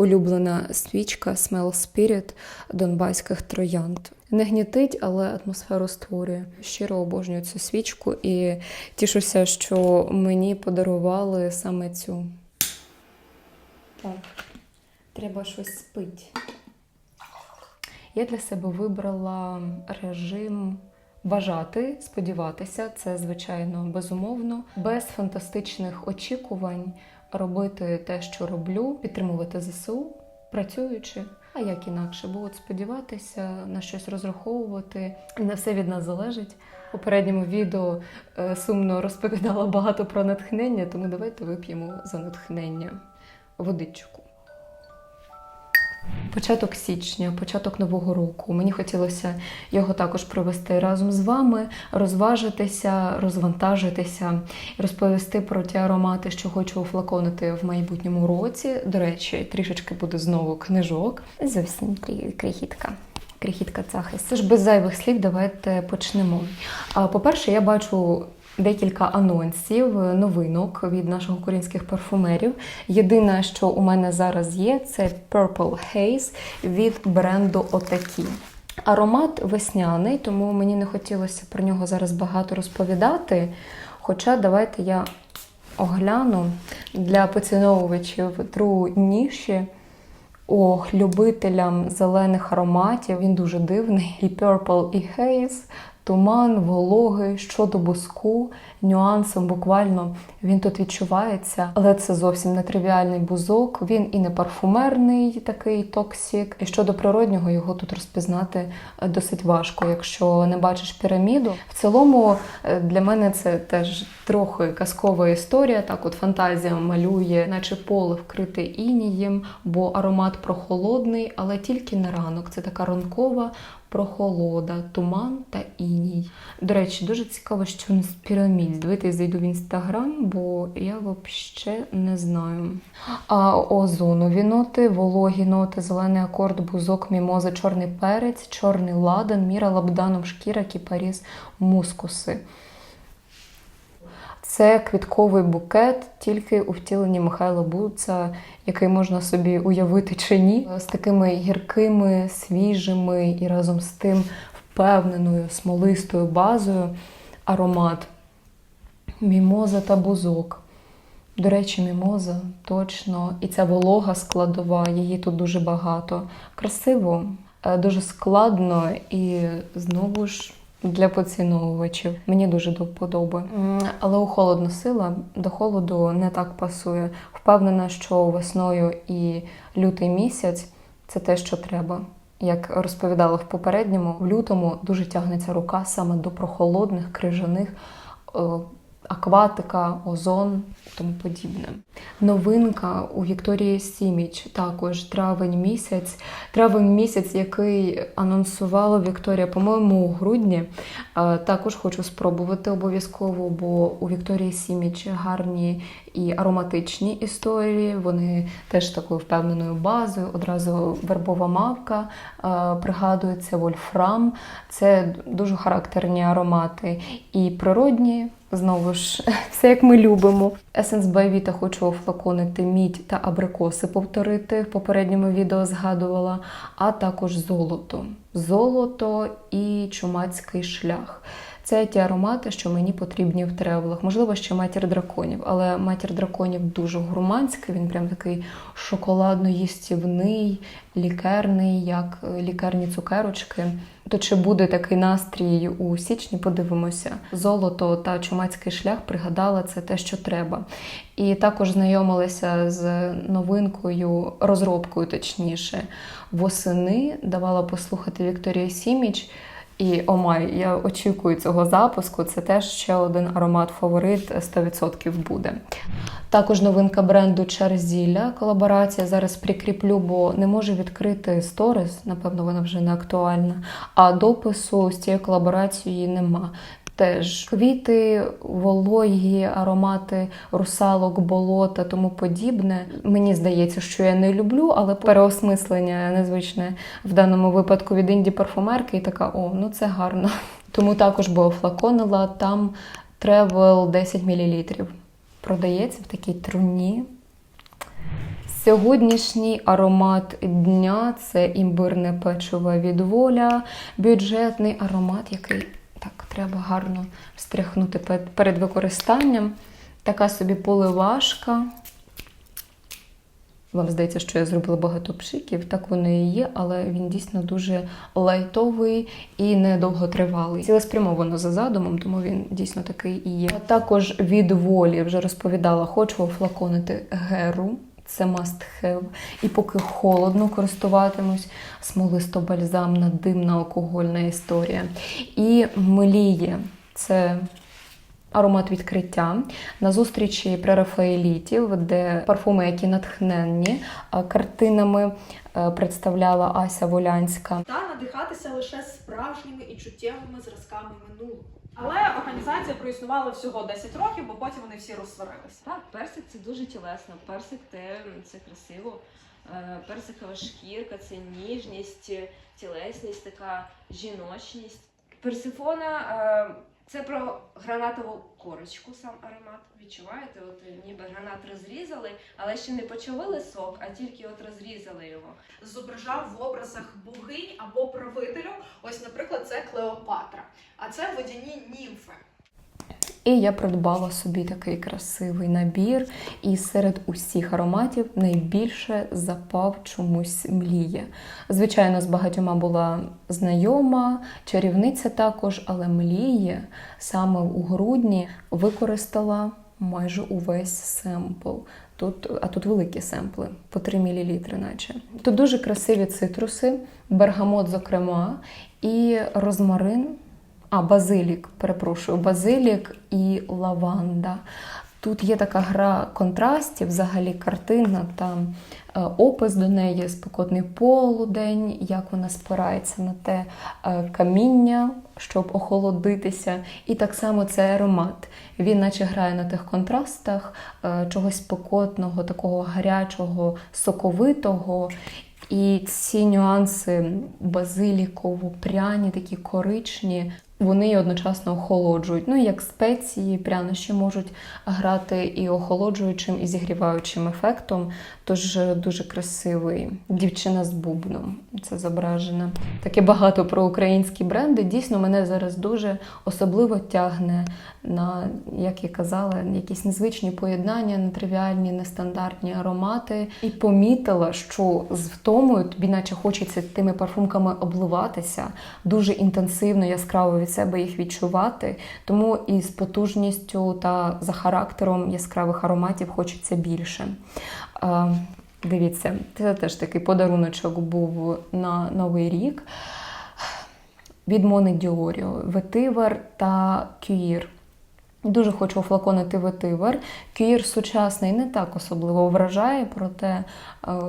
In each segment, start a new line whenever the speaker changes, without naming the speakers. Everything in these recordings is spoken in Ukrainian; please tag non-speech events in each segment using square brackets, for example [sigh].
улюблена свічка Smell Spirit донбаських троянд. Не гнітить, але атмосферу створює. Щиро обожнюю цю свічку і тішуся, що мені подарували саме цю. Так, треба щось спити. Я для себе вибрала режим бажати, сподіватися, це звичайно безумовно, без фантастичних очікувань робити те, що роблю, підтримувати ЗСУ, працюючи. А як інакше, бо от сподіватися на щось розраховувати, не все від нас залежить. У попередньому відео е, сумно розповідала багато про натхнення, тому давайте вип'ємо за натхнення водичку. Початок січня, початок нового року. Мені хотілося його також провести разом з вами, розважитися, розвантажитися, розповісти про ті аромати, що хочу офлаконити в майбутньому році. До речі, трішечки буде знову книжок. Зовсім крихітка. Крихітка цахис. Тож без зайвих слів давайте почнемо. По-перше, я бачу декілька анонсів, новинок від наших українських парфумерів. Єдине, що у мене зараз є, це Purple Haze від бренду Отакі. Аромат весняний, тому мені не хотілося про нього зараз багато розповідати. Хоча давайте я огляну для поціновувачів тру ніші. Ох, любителям зелених ароматів. Він дуже дивний. І Purple, і Haze, туман, вологий, щодо буску, нюансом буквально він тут відчувається, але це зовсім не тривіальний бузок. Він і не парфумерний такий токсик. І щодо природнього його тут розпізнати е, досить важко, якщо не бачиш піраміду. В цілому е, для мене це теж трохи казкова історія. Так, от фантазія малює, наче поле вкрите інієм, бо аромат прохолодний, але тільки на ранок. Це така ранкова прохолода, туман та іній. До речі, дуже цікаво, що він з пірамід. Давайте зайду в інстаграм, бо я взагалі не знаю. А озонові ноти, вологі ноти, зелений акорд, бузок, мімоза, чорний перець, чорний ладан, міра, лабданов, шкіра, кіпаріс, мускуси. Це квітковий букет, тільки у втіленні Михайла Буца, який можна собі уявити чи ні, з такими гіркими, свіжими і разом з тим впевненою смолистою базою аромат. Мімоза та бузок. До речі, мімоза точно. І ця волога складова, її тут дуже багато. Красиво, е, дуже складно і знову ж для поціновувачів. Мені дуже до вподоби. Але у холодну сила до холоду не так пасує. Впевнена, що весною і лютий місяць це те, що треба. Як розповідала в попередньому, в лютому дуже тягнеться рука саме до прохолодних, крижаних, е, акватика, озон і тому подібне. Новинка у Вікторії Сіміч також травень місяць. Травень місяць, який анонсувала Вікторія, по-моєму, у грудні. Е, Також хочу спробувати обов'язково, бо у Вікторії Сіміч гарні і ароматичні історії. Вони теж такою впевненою базою. Одразу вербова мавка е, пригадується, вольфрам. Це дуже характерні аромати. І природні, знову ж, [laughs] все як ми любимо. Essence by Vita хочу офлаконити мідь та абрикоси, повторити. В попередньому відео згадувала, а також золото. Золото і чумацький шлях. Це ті аромати, що мені потрібні в тревелах. Можливо, ще матір драконів, але матір драконів дуже гурманський, він прям такий шоколадно-їстівний, лікерний, як е, лікерні цукерочки. То чи буде такий настрій у січні, подивимося. Золото та чумацький шлях пригадала це те, що треба. І також знайомилася з новинкою, розробкою, точніше, восени давала послухати Вікторія Сіміч. І омай, я очікую цього запуску. Це теж ще один аромат-фаворит 100% буде. Також новинка бренду Чарзіля. Колаборація зараз прикріплю, бо не можу відкрити сторіс, напевно, вона вже не актуальна. А допису з цією колаборацією нема. Теж квіти, вологі, аромати русалок, болота, тому подібне. Мені здається, що я не люблю, але переосмислення незвичне в даному випадку від інді парфумерки, і така: о, ну це гарно. [laughs] Тому також би офлаконила там тревел 10 мл. Продається в такій труні. Сьогоднішній аромат дня це імбирне печиво від воля, бюджетний аромат, який так треба гарно встряхнути перед використанням. Така собі поливашка. Вам здається, що я зробила багато пшиків, так воно і є, але він дійсно дуже лайтовий і недовготривалий. Цілеспрямовано за задумом, тому він дійсно такий і є. А також від волі вже розповідала, хочу офлаконити геру. Це must have. І поки холодно користуватимусь, смолисто-бальзамна, димна алкогольна історія. І мліє це аромат відкриття на зустрічі при Рафаелітів, де парфуми, які натхненні картинами е, представляла Ася Волянська.
та надихатися лише справжніми і чуттєвими зразками минулого. Але організація проіснувала всього 10 років, бо потім вони всі розсварилися.
Так, персик це дуже тілесно. Персик те, це красиво. Е, Персикова шкірка, це ніжність, тілесність, така жіночність. Персифона е, це про гранатову корочку, сам аромат. Відчуваєте? От е, ніби гранат розрізали, але ще не почавили сок, а тільки от розрізали його.
Зображав в образах богинь або правителю. Ось, наприклад, це Клеопатра, а це водяні німфи.
І я придбала собі такий красивий набір, і серед усіх ароматів найбільше запав чомусь мліє. Звичайно, з багатьома була знайома, чарівниця також, але мліє саме у грудні використала майже увесь семпл. Тут, а тут великі семпли по 3 мл, наче. Тут дуже красиві цитруси, бергамот, зокрема, і розмарин. А, базилік, перепрошую, базилік і лаванда. Тут є така гра контрастів, взагалі картина та е, опис до неї, спекотний полудень, як вона спирається на те е, каміння, щоб охолодитися. І так само цей аромат. Він наче грає на тих контрастах е, чогось спекотного, такого гарячого, соковитого. І ці нюанси базиліково пряні, такі коричні, вони одночасно охолоджують. Ну, як спеції, прянощі можуть грати і охолоджуючим, і зігріваючим ефектом. Тож дуже красивий дівчина з бубном. Це зображено. Таке багато про українські бренди. Дійсно, мене зараз дуже особливо тягне на, як я казала, якісь незвичні поєднання, нетривіальні, нестандартні аромати. І помітила, що з втомою тобі, наче хочеться тими парфумками обливатися, дуже інтенсивно, яскраво від себе їх відчувати. Тому і з потужністю та за характером яскравих ароматів хочеться більше. Дивіться, це теж такий подаруночок був на Новий рік від Мони Діоріо, ветивер та кюїр. Дуже хочу офлаконити ветивер. Кюїр сучасний не так особливо вражає, проте е,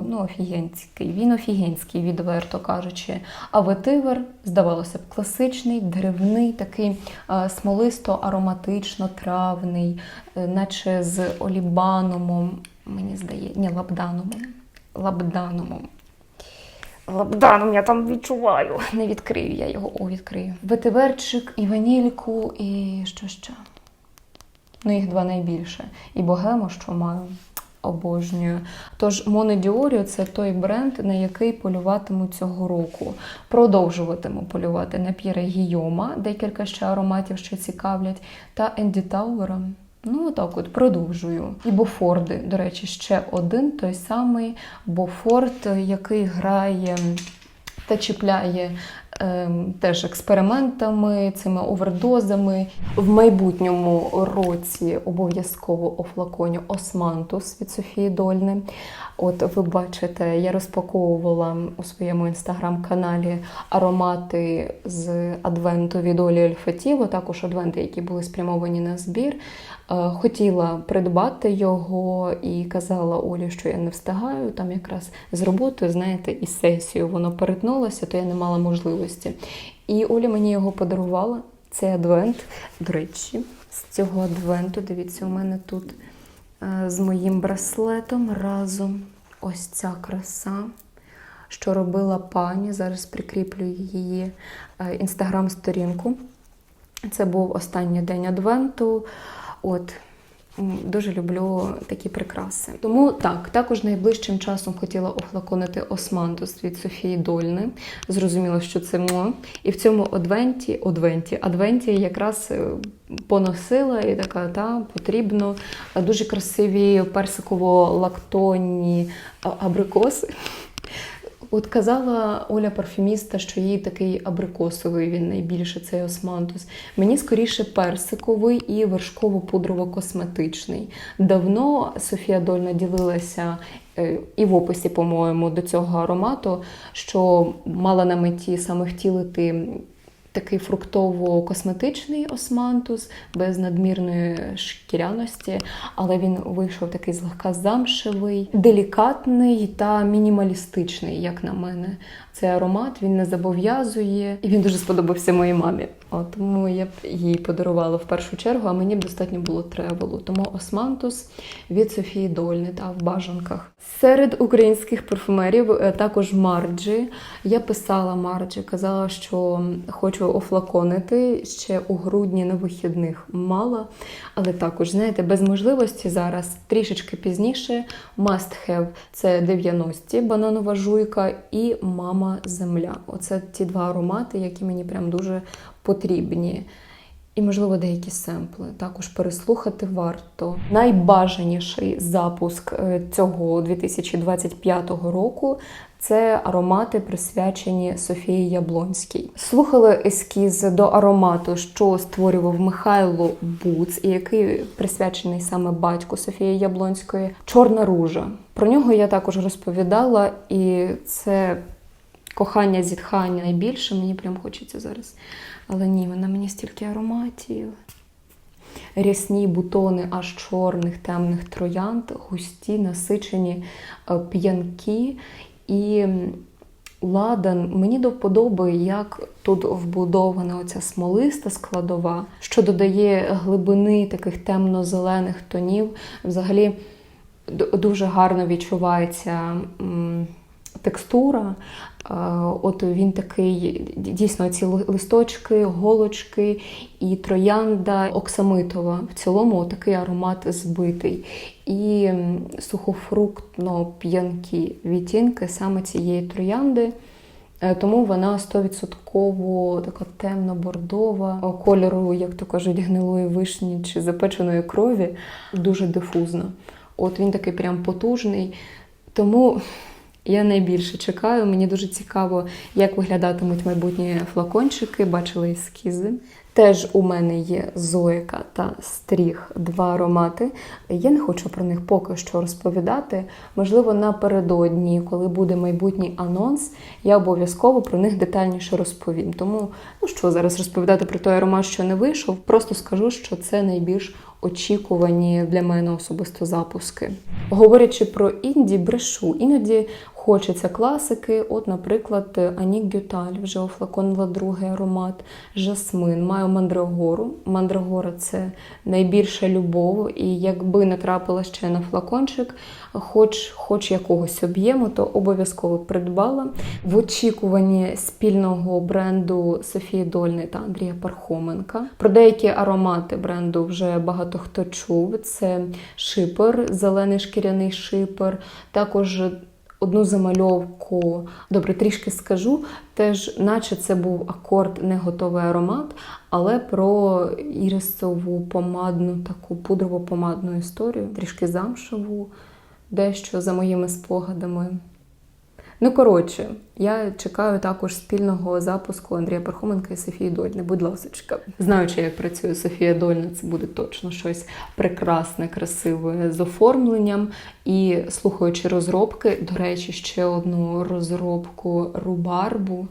ну, офігенський. Він офігенський, відверто кажучи. А ветивер, здавалося б, класичний, деревний, такий е, смолисто-ароматично-травний, е, наче з олібанумом, мені здається, ні, лабданумом. Лабданумом. Лабданом я там відчуваю. Не відкрию я його, о, відкрию. Ветиверчик, і ванільку, і що ще? Ну, їх два найбільше. І богему, що маю, обожнюю. Тож Моне Діоріо це той бренд, на який полюватиму цього року. Продовжуватиму полювати на П'єре Гійома, декілька ще ароматів, що цікавлять, та Енді Тауера. Ну, отак от продовжую. І Бофорди, до речі, ще один той самий Бофорд, який грає та чіпляє теж експериментами, цими овердозами. В майбутньому році обов'язково офлаконю Османтус від Софії Дольни. От ви бачите, я розпаковувала у своєму інстаграм-каналі аромати з адвенту від Олі Ольфатіво, також адвенти, які були спрямовані на збір. Е, Хотіла придбати його і казала Олі, що я не встигаю. Там якраз з роботою, знаєте, і сесією воно перетнулося, то я не мала можливості. І Оля мені його подарувала. Цей адвент. До речі, з цього адвенту, дивіться, у мене тут е, з моїм браслетом разом ось ця краса. Що робила пані, зараз прикріплюю її е, інстаграм-сторінку. Це був останній день адвенту. От Дуже люблю такі прикраси. Тому так, також найближчим часом хотіла офлаконити османтус від Софії Дольни. Зрозуміло, що це мо. І в цьому адвенті, адвенті, адвенті якраз е, поносила і така, та потрібно дуже красиві персиково-лактонні абрикоси. От казала Оля парфюміста, що їй такий абрикосовий він найбільше цей османтус. Мені скоріше персиковий і вершково-пудрово-косметичний. Давно Софія Дольна ділилася е, і в описі, по-моєму, до цього аромату, що мала на меті саме втілити такий фруктово-косметичний османтус без надмірної шкіряності, але він вийшов такий злегка замшевий, делікатний та мінімалістичний, як на мене. Цей аромат він не зобов'язує, і він дуже сподобався моїй мамі. От, тому я б їй подарувала в першу чергу, а мені б достатньо було тревелу. Тому османтус від Софії Дольни та в бажанках. Серед українських парфумерів е, також Марджі. Я писала Марджі, казала, що хочу офлаконити ще у грудні на вихідних мала. Але також, знаєте, без можливості зараз трішечки пізніше must have – це 90-ті, бананова жуйка і мама земля. Оце ті два аромати, які мені прям дуже потрібні. І, можливо, деякі семпли також переслухати варто. Найбажаніший запуск е, цього 2025 року це аромати, присвячені Софії Яблонській. Слухали ескіз до аромату, що створював Михайло Буц, і який присвячений саме батьку Софії Яблонської Чорна ружа. Про нього я також розповідала, і це кохання зітхання найбільше. Мені прям хочеться зараз. Але ні, вона мені стільки ароматів. Рясні бутони аж чорних темних троянд, густі, насичені, е, п'янкі. І ладан мені до вподоби, як тут вбудована оця смолиста складова, що додає глибини таких темно-зелених тонів. Взагалі дуже гарно відчувається. Текстура, от він такий дійсно ці листочки, голочки і троянда оксамитова. В цілому такий аромат збитий. І сухофруктно-п'янкі відтінки саме цієї троянди. Е, Тому вона 100% така темно-бордова, е, кольору, як то кажуть, гнилої вишні чи запеченої крові, дуже дифузна. От він такий прям потужний. Тому я найбільше чекаю. Мені дуже цікаво, як виглядатимуть майбутні флакончики. Бачила ескізи. Теж у мене є Зоїка та Стріх, два аромати. Я не хочу про них поки що розповідати. Можливо, напередодні, коли буде майбутній анонс, я обов'язково про них детальніше розповім. Тому, ну що зараз розповідати про той аромат, що не вийшов, просто скажу, що це найбільш очікувані для мене особисто запуски. Говорячи про інді, брешу. Іноді хочеться класики. От, наприклад, Анік Гюталь вже офлаконила другий аромат, жасмин. Маю мандрагору. Мандрагора це найбільша любов, і якби натрапила ще на флакончик, хоч, хоч якогось об'єму, то обов'язково придбала. В очікуванні спільного бренду Софії Дольни та Андрія Пархоменка. Про деякі аромати бренду вже багато хто чув. Це шипер, зелений шкіряний шипер, також. Одну замальовку, добре, трішки скажу, теж, наче це був акорд, не готовий аромат, але про ірисову помадну, таку пудрово-помадну історію, трішки замшеву, дещо за моїми спогадами. Ну, коротше, я чекаю також спільного запуску Андрія Пархоменка і Софії Дольни. Будь ласка. Знаючи, як працює Софія Дольна, це буде точно щось прекрасне, красиве з оформленням. І слухаючи розробки, до речі, ще одну розробку рубарбу.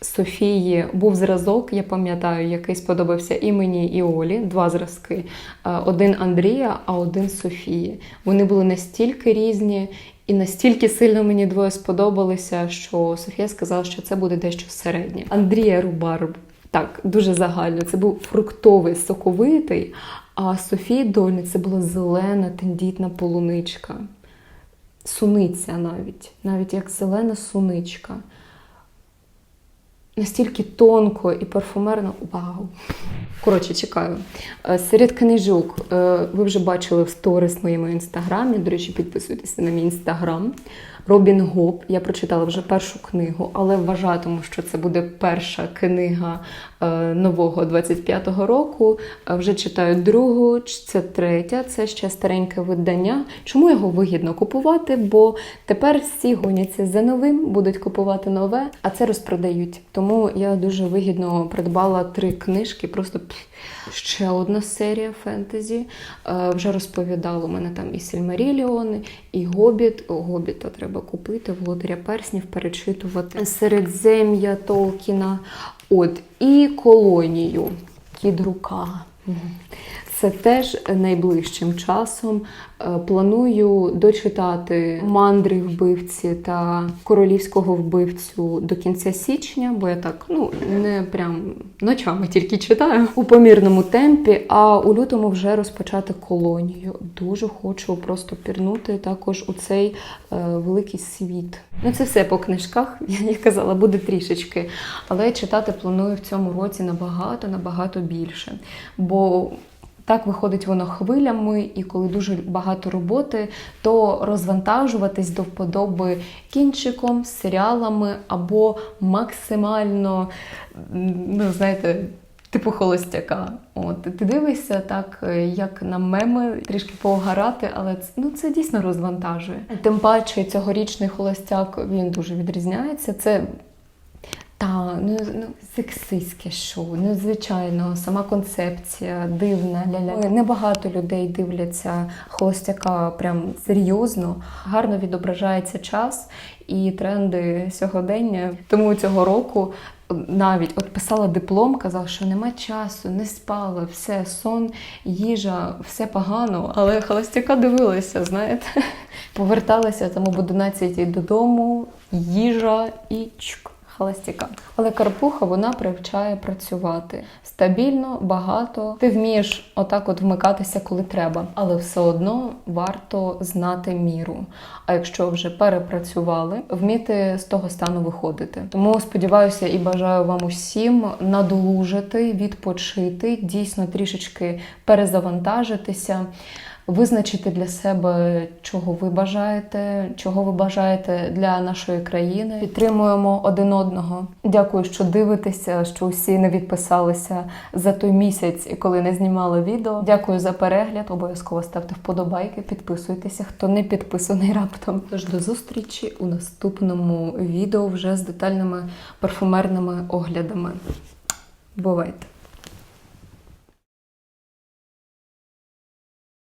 Софії був зразок, я пам'ятаю, який сподобався і мені, і Олі. Два зразки: Е, один Андрія, а один Софії. Вони були настільки різні і настільки сильно мені двоє сподобалися, що Софія сказала, що це буде дещо середнє. Андрія Рубарб. Так, дуже загально. Це був фруктовий, соковитий, а Софії Дольни це була зелена, тендітна полуничка. Суниця навіть, навіть як зелена суничка. Настільки тонко і парфумерно. Вау! Коротше, чекаю. Е, Серед книжок е, ви вже бачили в сторіс моєму інстаграмі. До речі, підписуйтесь на мій інстаграм. Робін Гоп. Я прочитала вже першу книгу, але вважатиму, що це буде перша книга е, нового 25-го року. Е, Вже читаю другу, це третя, це ще стареньке видання. Чому його вигідно купувати? Бо тепер всі гоняться за новим, будуть купувати нове, а це розпродають. Тому я дуже вигідно придбала три книжки. Просто ще одна серія фентезі. Е, Вже розповідала у мене там і Сільмаріліони, і Гобіт. Гобіта треба купити, Володаря перснів перечитувати. Середзем'я Толкіна. От, і колонію кідрука. Це теж найближчим часом. Е, Планую дочитати мандри вбивці та королівського вбивцю до кінця січня, бо я так ну не прям ночами тільки читаю у помірному темпі. А у лютому вже розпочати колонію. Дуже хочу просто пірнути також у цей е, великий світ. Ну це все по книжках. [laughs] Я казала, буде трішечки. Але читати планую в цьому році набагато, набагато більше. Бо так виходить воно хвилями, і коли дуже багато роботи, то розвантажуватись до вподоби кінчиком, серіалами або максимально, ну знаєте. Типу холостяка. От ти дивишся так, як на меми, трішки погарати, але це, ну, це дійсно розвантажує. Тим паче цьогорічний холостяк він дуже відрізняється. Це та, ну, ну сексистське шоу, ну сама концепція дивна. Ля-ля. Небагато людей дивляться холостяка прям серйозно, гарно відображається час і тренди сьогодення. Тому цього року навіть от писала диплом, казав, що нема часу, не спала, все, сон, їжа, все погано. Але холостяка дивилася, знаєте, поверталася там об 11 додому, їжа і чук. Холостяка. Але Карпуха вона привчає працювати стабільно, багато. Ти вмієш отак от вмикатися, коли треба, але все одно варто знати міру. А якщо вже перепрацювали, вміти з того стану виходити. Тому сподіваюся і бажаю вам усім надолужити, відпочити, дійсно трішечки перезавантажитися. Визначити для себе, чого ви бажаєте, чого ви бажаєте для нашої країни. Підтримуємо один одного. Дякую, що дивитеся, що усі не відписалися за той місяць, коли не знімали відео. Дякую за перегляд. Обов'язково ставте вподобайки, підписуйтеся, хто не підписаний раптом. Тож до зустрічі у наступному відео вже з детальними парфумерними оглядами. Бувайте!